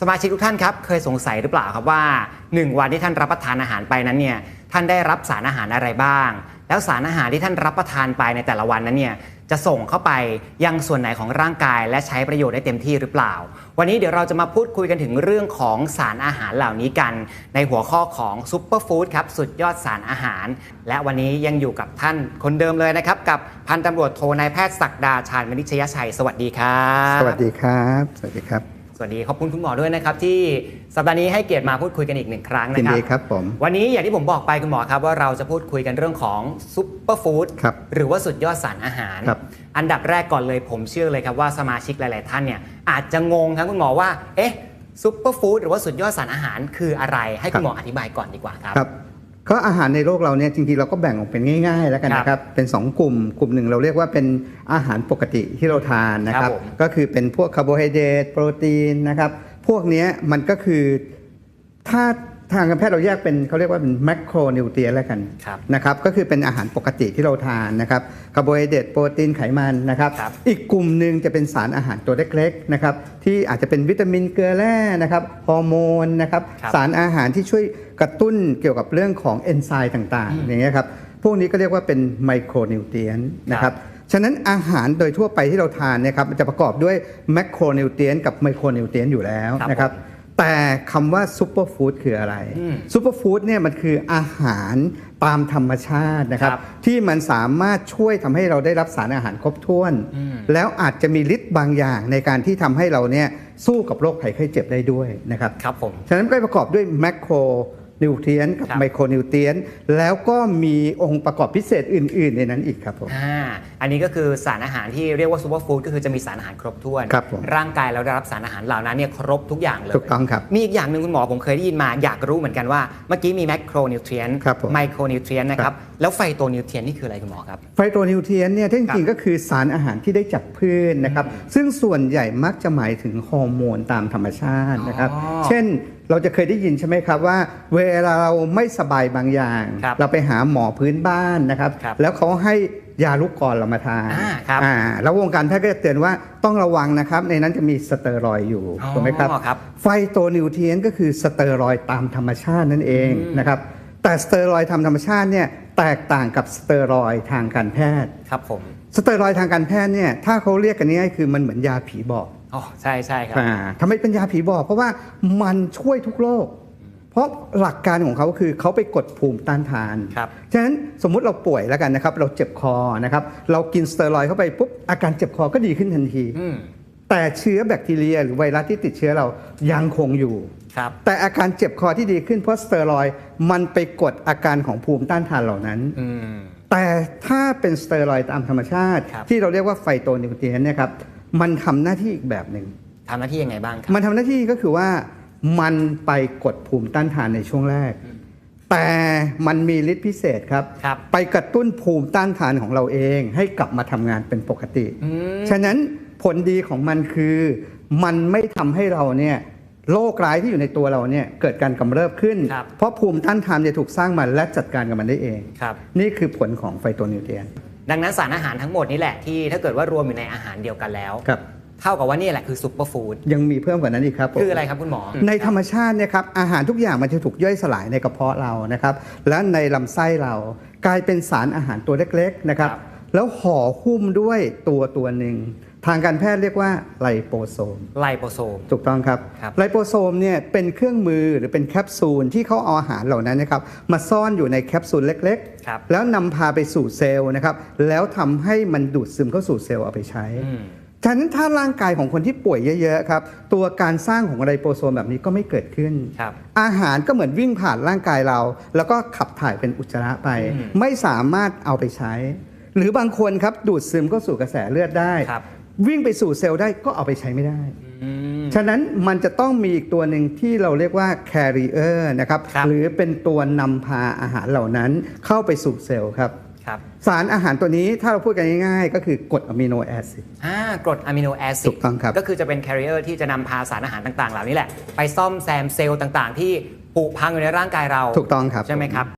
สมาชิกทุกท่านครับเคยสงสัยหรือเปล่าครับว่า 1 วันที่ท่านรับประทานอาหารไปนั้นเนี่ยท่านได้รับสารอาหารอะไรบ้าง แล้วสารอาหารที่ท่านรับประทานไปในแต่ละวันนั้นเนี่ยจะส่งเข้าไปยังส่วนไหนของร่างกาย และใช้ประโยชน์ได้เต็มที่หรือเปล่า วันนี้เดี๋ยวเราจะมาพูดคุยกันถึงเรื่องของสารอาหารเหล่านี้กัน ในหัวข้อของซุปเปอร์ฟู้ดครับสุดยอดสารอาหาร และวันนี้ยังอยู่กับท่านคนเดิมเลยนะครับกับพันตำรวจโทนายแพทย์ศักดาชาญมณิชยชัย สวัสดีครับ สวัสดีครับ สวัสดีครับ สวัสดีขอบคุณคุณหมอด้วยนะครับ ที่สัปดาห์นี้ให้เกียรติมาพูดคุยกันอีกหนึ่งครั้งยินะนครับดีครับผมวันนี้อย่างที่ผมบอกไปคุณหมอครับว่าเราจะพูดคุยกันเรื่องของซุปเปอร์ฟู้ดครับหรือว่าสุดยอดสารอาหารครับอันดับแรกก่อนเลยผมเชื่อเลยครับว่าสมาชิกหลาย ๆ ท่านเนี่ยอาจจะงงครับคุณหมอว่าเอ๊ะซุปเปอร์ฟู้ดหรือว่าสุดยอดสารอาหารคืออะไรให้คุณหมออธิบายก่อนดีกว่าครับครับ ก็อาหารในโลกเราเนี่ยจริงๆเราก็แบ่งออกเป็นง่าย ๆ แล้วกันนะครับเป็น2กลุ่มกลุ่มหนึ่งเราเรียกว่าเป็นอาหารปกติที่เราทานนะคครัรับบผมก็คือเป็นพวกคาร์โบไฮเดรตโปรตีนนะครับ พวกเนี้ยมันก็คือถ้า ทางการแพทย์เราแยกเป็นเขาเรียกว่าเป็นแมกโรนิวเทรียนแล้วกันครับนะครับก็คือเป็นอาหารปกติที่เราทานนะครับคาร์โบไฮเดรตโปรตีนไขมันนะครับ ครับ อีกกลุ่มหนึ่งจะเป็นสารอาหารตัวเล็กๆนะครับที่อาจจะเป็นวิตามินเกลือแร่นะครับฮอร์โมนนะครับครับสารอาหารที่ช่วยกระตุ้นเกี่ยวกับเรื่องของเอนไซม์ต่างอืมๆอย่างเงี้ยครับพวกนี้ก็เรียกว่าเป็นไมโครนิวเทรียนนะคครัรับบฉะนั้นอาหารโดยทั่วไปที่เราทานเนี่ยครับมันจะประกอบด้วยแมคโครนิวเทรียนกับไมโครนิวเทรียนอยู่แล้วครับนะครับผม แต่คำว่าซูเปอร์ฟู้ดคืออะไรอืมซูเปอร์ฟู้ดเนี่ยมันคืออาหารตามธรรมชาตินะครับครับ ที่มันสามารถช่วยทำให้เราได้รับสารอาหารครบถ้วนอืมแล้วอาจจะมีฤทธิ์บางอย่างในการที่ทำให้เราเนี่ยสู้กับโรคภัยไข้เจ็บได้ด้วยนะครับครับผมฉะนั้นก็ประกอบด้วยแมคโครนิวเทรียนกับครับไมโครนิวเทรียนแล้วก็มีองค์ประกอบพิเศษอื่น ๆ ในนั้นอีกครับผมอ่าอันนี้ก็คือสารอาหารที่เรียกว่าซูเปอร์ฟู้ดก็คือจะมีสารอาหารครบถ้วน ครับผมร่างกายเราได้รับสารอาหารเหล่านั้นเนี่ยครบทุกอย่างเลยถูกต้องครับ มีอีกอย่างหนึ่งคุณหมอผมเคยได้ยินมาอยากรู้เหมือนกันว่าเมื่อกี้มีแมคโครนิวเทรียนครับผมไมโครนิวเทรียนนะคครัรับบแล้วไฟโตนิวเทรียนนี่คืออะไรคุณหมอครับไฟโตนิวเทรียนเนี่ยที่จริงๆก็คือสารอาหารที่ได้จากพืชนะครับ ซึ่งส่วนใหญ่มักจะหมายถึงฮอร์โมนตามธรรมชาตินะครับอ๋อเช่นเราจะเคยได้ยินใช่ไหมครับว่า เวลาเราไม่สบายบางอย่างครับเราไปหาหมอพื้นบ้านนะครับครับแล้วเขาให้ ยาลูกกรอนเรามาทานอ่าครับอ่าแล้ววงการแพทย์ก็จะเตือนว่าต้องระวังนะครับ ในนั้นจะมีสเตอรอยด์อยู่อ๋อถูกไหมครับครับ ไฟโตนิวเทรียนก็คือสเตอรอยด์ตามธรรมชาตินั่นเองอืมนะครับแต่สเตอรอยด์ทางธรรมชาติเนี่ยแตกต่างกับสเตอรอยด์ทางการแพทย์ครับผมสเตอรอยด์ทางการแพทย์เนี่ยถ้าเขาเรียกกันง่ายๆคือมันเหมือนยาผีบอกอ๋อใช่ใช่ครับอ่าทำไมเป็นยาผีบอกเพราะว่ามันช่วยทุกโรค เพราะหลักการของเขาคือเขาไปกดภูมิต้านทานครับฉะนั้นสมมุติเราป่วยแล้วกันนะครับ เราเจ็บคอนะครับ เรากินสเตอรอยด์เข้าไปปุ๊บอาการเจ็บคอก็ดีขึ้นทันทีอืมแต่เชื้อแบคทีเรีย หรือไวรัสที่ติดเชื้อเรายังคงอยู่ครับแต่อาการเจ็บคอที่ดีขึ้นเพราะสเตอรอยด์มันไปกดอาการของภูมิต้านทานเหล่านั้นอืมแต่ถ้าเป็นสเตียรอยด์ตามธรรมชาติครับที่เราเรียกว่าไฟโตนิวเทรียนเนี่ยครับมันทำหน้าที่อีกแบบหนึ่งทำหน้าที่ยังไงบ้างครับมันทำหน้าที่ก็คือว่า มันไปกดภูมิต้านทานในช่วงแรก แต่มันมีฤทธิ์พิเศษครับ ครับไปกระตุ้นภูมิต้านทานของเราเอง ให้กลับมาทำงานเป็นปกติ อืม ฉะนั้นผลดีของมันคือมันไม่ทำให้เราเนี่ยโรคร้ายที่อยู่ในตัวเราเนี่ยเกิดการกำเริบขึ้น ครับ เพราะภูมิต้านทานจะถูกสร้างมาและจัดการกับมันได้เอง ครับ นี่คือผลของไฟโตนิวเทรียนดังนั้นสารอาหารทั้งหมดนี่แหละที่ถ้าเกิดว่ารวมอยู่ในอาหารเดียวกันแล้ว ครับ เท่ากับว่านี่แหละคือซุปเปอร์ฟู้ดยังมีเพิ่มกว่านั้นอีกครับผมคืออะไรครับคุณหมอ ในธรรมชาติเนี่ยครับอาหารทุกอย่างมันจะถูกย่อยสลายในกระเพาะเรานะครับ และในลำไส้เรากลายเป็นสารอาหารตัวเล็กๆนะครับครับแล้วห่อหุ้มด้วยตัวตัวหนึ่งทางการแพทย์เรียกว่าไลโปโซม ไลโปโซม ถูกต้องครับครับ ไลโปโซมเนี่ยเป็นเครื่องมือหรือเป็นแคปซูลที่เขาเอาอาหารเหล่านั้นนะครับมาซ่อนอยู่ในแคปซูลเล็กครับๆแล้วนำพาไปสู่เซลล์นะครับ แล้วทำให้มันดูดซึมเข้าสู่เซลล์เอาไปใช้อืม ฉะนั้นถ้าร่างกายของคนที่ป่วยเยอะๆครับตัวการสร้างของไลโปโซมแบบนี้ก็ไม่เกิดขึ้น ครับ อาหารก็เหมือนวิ่งผ่านร่างกายเรา แล้วก็ขับถ่ายเป็นอุจจาระไป อืมไม่สามารถเอาไปใช้ หรือบางคนครับดูดซึมเข้าสู่กระแสเลือดได้ ครับ วิ่งไปสู่เซลล์ได้ก็เอาไปใช้ไม่ได้ อืม ฉะนั้นมันจะต้องมีอีกตัวหนึ่งที่เราเรียกว่า carrier นะครับ ครับ หรือเป็นตัวนำพาอาหารเหล่านั้นเข้าไปสู่เซลล์ครับ ครับสารอาหารตัวนี้ถ้าเราพูดกันง่ายๆ ก็คือกรดอะมิโนแอซิดอ่ากรดอะมิโนแอซิดถูกต้องครับก็คือจะเป็นแคริเออร์ที่จะนำพาสารอาหารต่างๆ เหล่านี้แหละ ไปซ่อมแซมเซลล์ต่างๆ ที่ผุพังอยู่ในร่างกายเราถูกต้องครับใช่ไหมครับ